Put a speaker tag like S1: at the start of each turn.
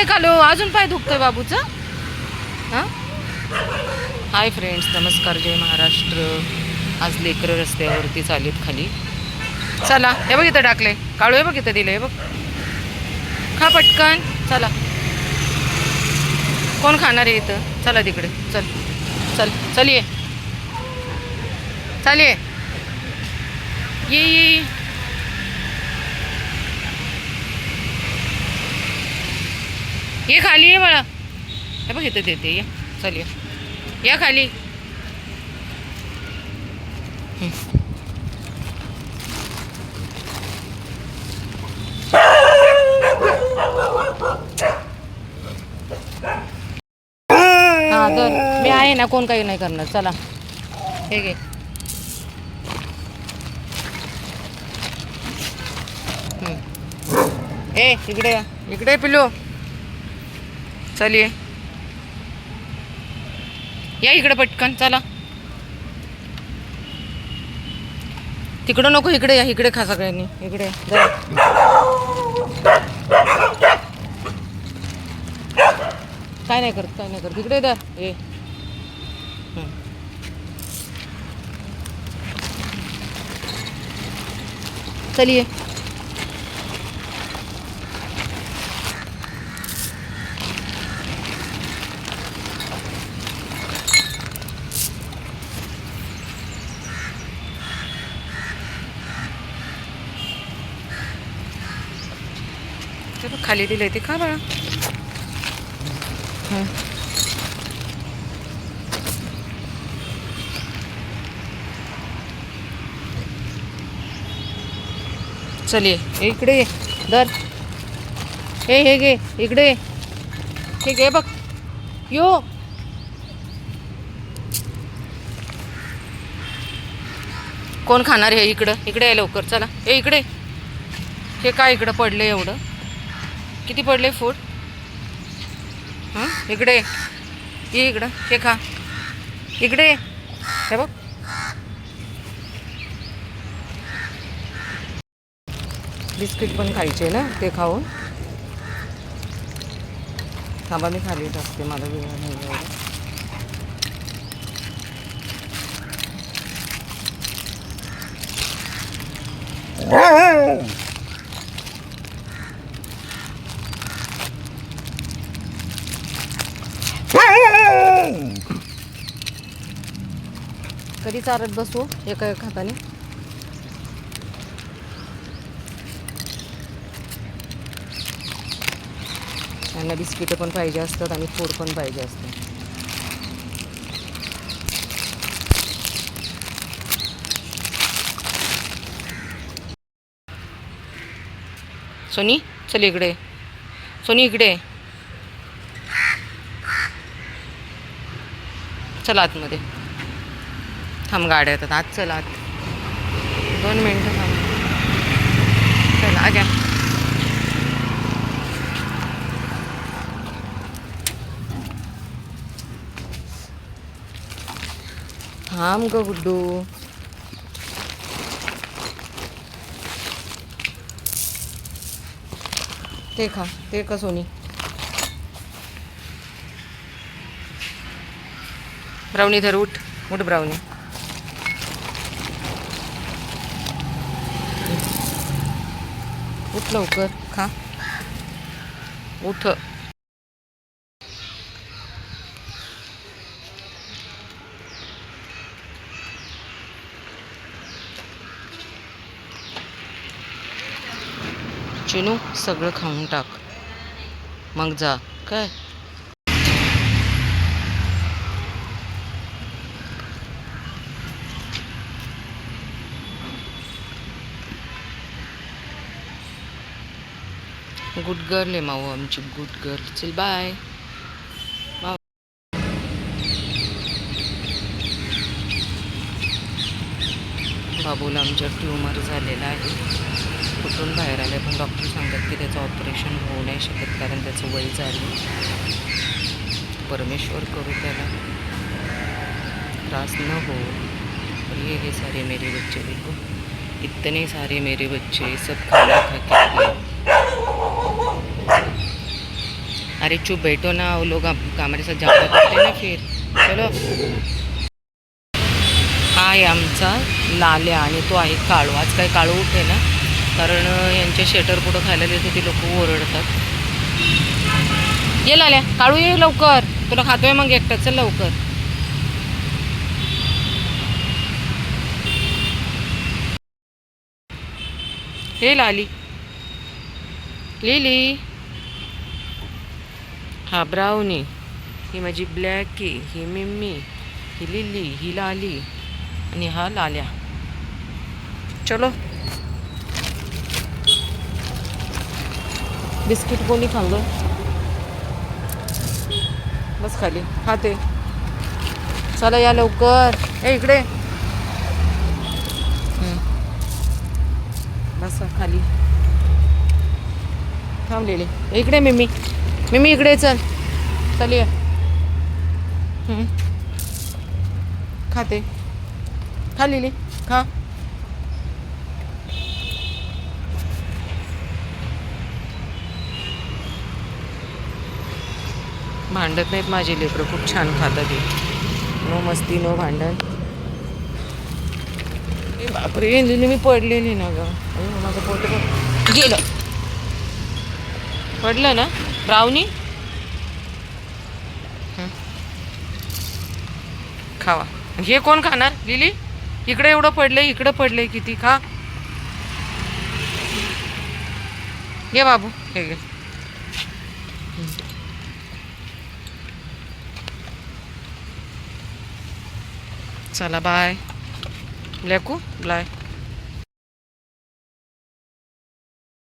S1: पाय खालो अजून पाय दुखतोय बाबूचं. हां? हाय फ्रेंड्स नमस्कार जय महाराष्ट्र. आज लेकरं रस्त्यावरती चालेत खाली. चला हे बघ इथं टाकले काळू हे बघ इथं दिलं हे बघ. खा पटकन. चला. कोण खाणार आहे इथं? चला तिकडे. चल. चल. चल ये. चल ये ये. ये खाली ये बाळा. हे बघ इथं देते ये. चल या. खाली. हा तर मी आहे ना कोण काही नाही करणार. चला. हे घे. ए इकडे या. इकडे पिलो चल ये या इकडे पटकन चला. तिकडं नको इकडे या इकडे खा सगळ्यांनी. इकडे जा. काय नाही करत काय नाही करत. इकडे द्या चल ये. ते बघ, खाली दिलंय ते खा बाळा. चल ये इकडे ये दर हे हे घे इकडे ये. हे घे बघ. यो. कोण खाणार हे इकडं? इकडे आहे लवकर चला. हे इकडे हे काय इकडं पडले एवढं? किती पडले फूड हां? इकडे ये. इकडं. हे खा. इकडे हे बघ. बिस्किट पण खायचे ना ते खाऊन. थांबा मी खाली टाकते. मला वेळ नाही एवढं. कधी चारत बसू एका एका हाताने? त्यांना बिस्किटं पण पाहिजे असतात आणि फूड पण पाहिजे असतं. सोनी चल इकडे. सोनी इकडे. चला आतमध्ये. थांब गाड्या येतात. आत चला. आत दोन मिनटं थांब. चला आजा. थांब ग गुड्डू. ते खा ते का सोनी. ब्राउनी धर उठ. उठ ब्राउनी. उठ लवकर. खा. उठ. चिनू सगळं खाऊन टाक. मग जा. काय? गुड गर्ल आहे माऊ आमची. गुड गर्ल चल बाय बाबूला आमच्या ट्युमर झालेला आहे. कुठून बाहेर आले पण डॉक्टर सांगतात की त्याचं ऑपरेशन होऊ नाही शकत कारण त्याचं वय झालं. परमेश्वर करू त्याला. त्रास न हो हे ये सारे मेरे बच्चे देखो. इतने सारे मेरे बच्चे सब खाना खा के अरे चुप बैठो ना वो लोग आप- हमारे साथ झगड़ा करते ना फिर। चलो। हा आहे आमचा लाल्या आणि तो आहे काळू. आज काय काळू उठे ना कारण यांच्या शेटर पुढं खायला देतो ती लोक ओरडतात. ये लाल्या काळू ये लवकर. तुला खातोय मग एकटं. चल लवकर. हे लाली. लिली. हा ब्राउनी. ही माझी ब्लॅकी ही मिम्मी ही लिली ही लाली आणि हा लाल्या. चलो. बिस्किट कोणी खाल्लं? बस खाली. खाते चला या लवकर. ए इकडे. बस खाली. थांबलेले इकडे मी मी इकडे चल. चल ये. खाते. खा लिली. खा. भांडत नाहीत माझी लेकरं. खूप छान खातात नो मस्ती नो भांडण. बापरे लिली मी पडलेली ना गं. अरे माझं पोट पण गेलं. पडलं ना? ब्राउनी? खावा. हे कोण खाणार? लिली? इकडे एवढं पडलंय इकडं पडलंय किती? खा. घे बाबू हे घे. चला बाय लेकू बाय